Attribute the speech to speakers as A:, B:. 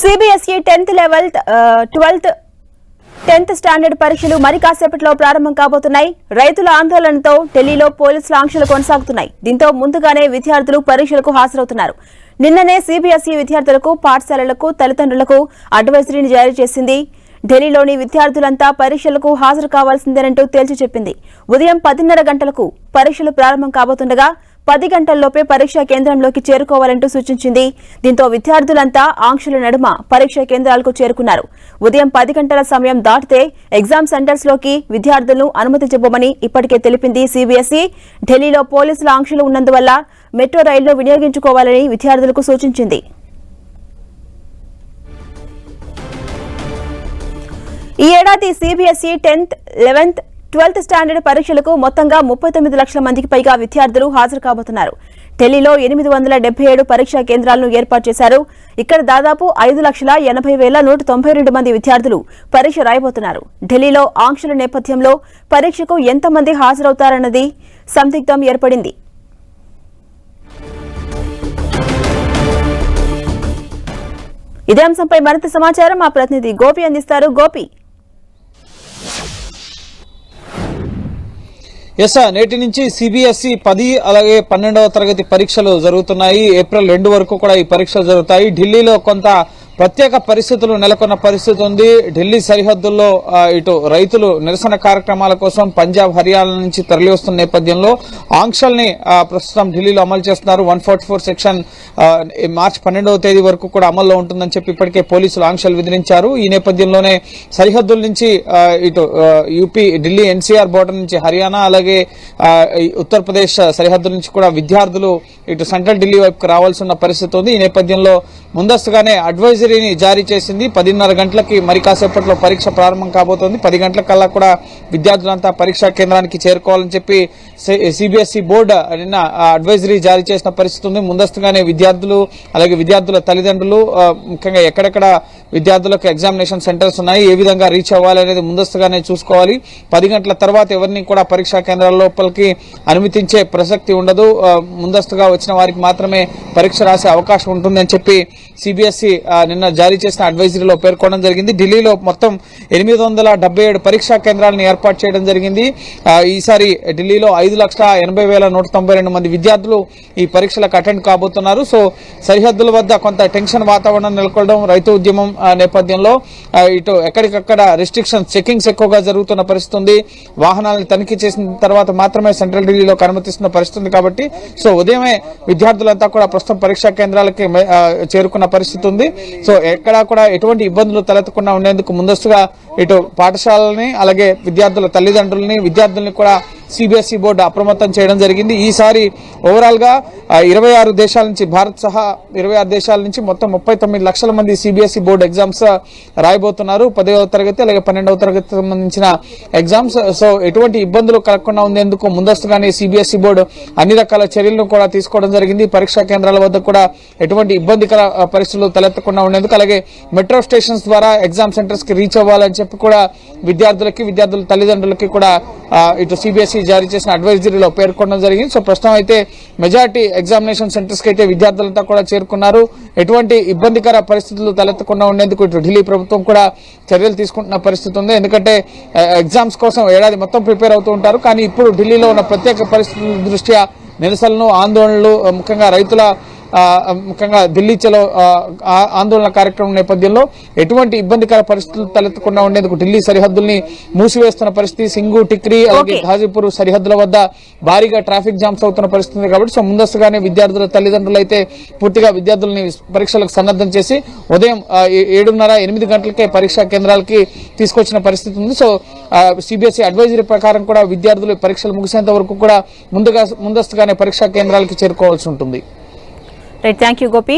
A: CBSE tenth eleventh twelfth tenth standard పరీక్షలు మరి కాసేపట్లో ప్రారంభం కాబోతున్నాయి. రైతుల ఆందోళనతో ఢిల్లీలో పోలీసుల ఆంక్షలు కొనసాగుతున్నాయి. దీంతో ముందుగానే విద్యార్థులు పరీక్షలకు హాజరవుతున్నారు. నిన్ననే సిబిఎస్ఈ విద్యార్థులకు పాఠశాలలకు తల్లిదండ్రులకు అడ్వైజరీని జారీ చేసింది. ఢిల్లీలోని విద్యార్థులంతా పరీక్షలకు హాజరు కావాల్సిందేనంటూ తేల్చి చెప్పింది. ఉదయం పదిన్నర గంటలకు పరీక్షలు ప్రారంభం కాబోతుండగా పది గంటల్లోపే పరీక్షా కేంద్రంలోకి చేరుకోవాలంటూ సూచించింది. దీంతో విద్యార్థులంతా ఆంక్షల నడుమ పరీక్షా కేంద్రాలకు చేరుకున్నారు. ఉదయం పది గంటల సమయం దాటితే ఎగ్జామ్ సెంటర్స్లోకి విద్యార్థులను అనుమతించబోమని ఇప్పటికే తెలిపింది సీబీఎస్ఈ. ఢిల్లీలో పోలీసుల ఆంక్షలు ఉన్నందువల్ల మెట్రో రైళ్ళు వినియోగించుకోవాలని విద్యార్థులకు సూచించింది. ఈ ఏడాది CBSE tenth eleventh twelfth standard పరీక్షలకు మొత్తంగా ముప్పై తొమ్మిది లక్షల మందికి పైగా విద్యార్థులు హాజరు కాబోతున్నారు. ఢిల్లీలో ఎనిమిది వందల డెబ్బై ఏడు పరీక్షా కేంద్రాలను ఏర్పాటు చేశారు. ఇక్కడ దాదాపు ఐదు లక్షల ఎనభై వేల నూట తొంభై రెండు మంది విద్యార్థులు పరీక్ష రాయబోతున్నారు. ఢిల్లీలో ఆంక్షల నేపథ్యంలో పరీక్షకు ఎంతమంది హాజరవుతారన్నది సందిగ్ధం ఏర్పడింది. ఇదే అంశంపై మరింత సమాచారం మా ప్రతినిధి గోపి అందిస్తారు. గోపి
B: ఎస్ నేటి నుంచి సిబిఎస్ఈ పది అలాగే పన్నెండవ తరగతి పరీక్షలు జరుగుతున్నాయి. ఏప్రిల్ రెండు వరకు కూడా ఈ పరీక్షలు జరుగుతాయి. ఢిల్లీలో కొంత ప్రత్యేక పరిస్థితులు నెలకొన్న పరిస్థితి ఉంది. ఢిల్లీ సరిహద్దుల్లో ఇటు రైతులు నిరసన కార్యక్రమాల కోసం పంజాబ్ హర్యానా నుంచి తరలి వస్తున్న నేపథ్యంలో ఆంక్షల్ని ప్రస్తుతం ఢిల్లీలో అమలు చేస్తున్నారు. వన్ ఫోర్ సెక్షన్ మార్చి పన్నెండవ తేదీ వరకు కూడా అమల్లో ఉంటుందని చెప్పి ఇప్పటికే పోలీసులు ఆంక్షలు విధించారు. ఈ నేపథ్యంలోనే సరిహద్దుల నుంచి ఇటు యూపీ ఢిల్లీ ఎన్సీఆర్ బోర్డర్ నుంచి హర్యానా అలాగే ఉత్తరప్రదేశ్ సరిహద్దు నుంచి కూడా విద్యార్థులు ఇటు సెంట్రల్ ఢిల్లీ వైపుకు రావాల్సి ఉన్న పరిస్థితి ఉంది. ఈ నేపథ్యంలో ముందస్తుగానే అడ్వైజరీని జారీ చేసింది. పదిన్నర గంటలకి మరి కాసేపట్లో పరీక్ష ప్రారంభం కాబోతోంది. పది గంటల కల్లా కూడా విద్యార్థులంతా పరీక్షా కేంద్రానికి చేరుకోవాలని చెప్పి సిబిఎస్ఈ బోర్డు నిన్న ఆ, అడ్వైజరీ జారీ చేసిన పరిస్థితి ఉంది. ముందస్తుగానే విద్యార్థులు అలాగే విద్యార్థుల తల్లిదండ్రులు ముఖ్యంగా ఎక్కడెక్కడ విద్యార్థులకు ఎగ్జామినేషన్ సెంటర్స్ ఉన్నాయి ఏ విధంగా రీచ్ అవ్వాలి అనేది ముందస్తుగానే చూసుకోవాలి. పది గంటల తర్వాత ఎవరిని కూడా పరీక్షా కేంద్రాల లోపలికి అనుమతించే ప్రసక్తి ఉండదు. ముందస్తుగా వచ్చిన వారికి మాత్రమే పరీక్ష రాసే అవకాశం ఉంటుందని చెప్పి సిబిఎస్ఈ నిన్న జారీ చేసిన అడ్వైజరీలో పేర్కొనడం జరిగింది. ఢిల్లీలో మొత్తం ఎనిమిది వందల ఏడు పరీక్షా కేంద్రాలను ఏర్పాటు చేయడం జరిగింది. ఈసారి ఢిల్లీలో ఐదు లక్షల ఎనభై వేల నూట తొంభై రెండు మంది విద్యార్థులు ఈ పరీక్షలకు అటెండ్ కాబోతున్నారు. సో సరిహద్దుల వద్ద కొంత టెన్షన్ వాతావరణం నెలకొల్డం రైతు ఉద్యమం నేపథ్యంలో ఇటు ఎక్కడికక్కడ రిస్ట్రిక్షన్స్ చెకింగ్స్ ఎక్కువగా జరుగుతున్న పరిస్థితి ఉంది. వాహనాలను తనిఖీ చేసిన తర్వాత మాత్రం మాత్రమే సెంట్రల్ ఢిల్లీలోకి అనుమతిస్తున్న పరిస్థితి ఉంది కాబట్టి సో ఉదయమే విద్యార్థులంతా కూడా ప్రస్తుతం పరీక్షా కేంద్రాలకి చేరుకున్న పరిస్థితి ఉంది. సో ఎక్కడా కూడా ఎటువంటి ఇబ్బందులు తలెత్తకుండా ఉండేందుకు ముందస్తుగా ఇటు పాఠశాలని అలాగే విద్యార్థుల తల్లిదండ్రులని విద్యార్థుల్ని కూడా సిబిఎస్ఈ బోర్డు అప్రమత్తం చేయడం జరిగింది. ఈసారి ఓవరాల్గా ఇరవై ఆరు దేశాల నుంచి భారత్ సహా ఇరవై ఆరు దేశాల నుంచి మొత్తం ముప్పై తొమ్మిది లక్షల మంది సిబిఎస్ఈ బోర్డు ఎగ్జామ్స్ రాయబోతున్నారు. పదవ తరగతి అలాగే పన్నెండవ తరగతి సంబంధించిన ఎగ్జామ్స్ సో ఎటువంటి ఇబ్బందులు కలగకుండా ఉండేందుకు ముందస్తుగానే సిబిఎస్ఈ బోర్డు అన్ని రకాల చర్యలను కూడా తీసుకోవడం జరిగింది. పరీక్షా కేంద్రాల వద్ద కూడా ఎటువంటి ఇబ్బందికర పరిస్థితులు తలెత్తకుండా ఉండేందుకు అలాగే మెట్రో స్టేషన్స్ ద్వారా ఎగ్జామ్ సెంటర్స్కి రీచ్ అవ్వాలని చెప్పి కూడా విద్యార్థులకి విద్యార్థుల తల్లిదండ్రులకి కూడా ఇటు సిబిఎస్ఈ జారీ చేసిన అడ్వైజరీలో పేర్కొనడం జరిగింది. సో ప్రస్తుతం అయితే మెజార్టీ ఎగ్జామినేషన్ సెంటర్స్కి అయితే విద్యార్థులంతా కూడా చేరుకున్నారు. ఎటువంటి ఇబ్బందికర పరిస్థితులు తలెత్తకుండా ఉండేందుకు ఇటు ఢిల్లీ ప్రభుత్వం కూడా చర్యలు తీసుకుంటున్న పరిస్థితి ఉంది. ఎందుకంటే ఎగ్జామ్స్ కోసం ఏడాది మొత్తం ప్రిపేర్ అవుతూ ఉంటారు. కానీ ఇప్పుడు ఢిల్లీలో ఉన్న ప్రత్యేక పరిస్థితుల దృష్ట్యా నిరసనలు ఆందోళనలు ముఖ్యంగా రైతుల ముఖ్యంగా ఢిల్లీ చలో ఆందోళన కార్యక్రమం నేపథ్యంలో ఎటువంటి ఇబ్బందికర పరిస్థితులు తలెత్తకుండా ఉండేందుకు ఢిల్లీ సరిహద్దుల్ని మూసివేస్తున్న పరిస్థితి సింగు టిక్రీ అలాగే. హాజీపూర్ సరిహద్దుల వద్ద భారీగా ట్రాఫిక్ జామ్స్ అవుతున్న పరిస్థితి ఉంది కాబట్టి సో ముందస్తుగానే విద్యార్థుల తల్లిదండ్రులు అయితే పూర్తిగా విద్యార్థులని పరీక్షలకు సన్నద్ధం చేసి ఉదయం ఏడున్నర ఎనిమిది గంటలకే పరీక్షా కేంద్రాలకి తీసుకొచ్చిన పరిస్థితి ఉంది సో సిబిఎస్ఈ అడ్వైజరీ ప్రకారం కూడా విద్యార్థులు పరీక్షలు ముగిసేంత వరకు కూడా ముందుగా ముందస్తుగానే పరీక్షా కేంద్రాలకి చేరుకోవాల్సి ఉంటుంది
A: రైట్ థ్యాంక్ యూ గోపి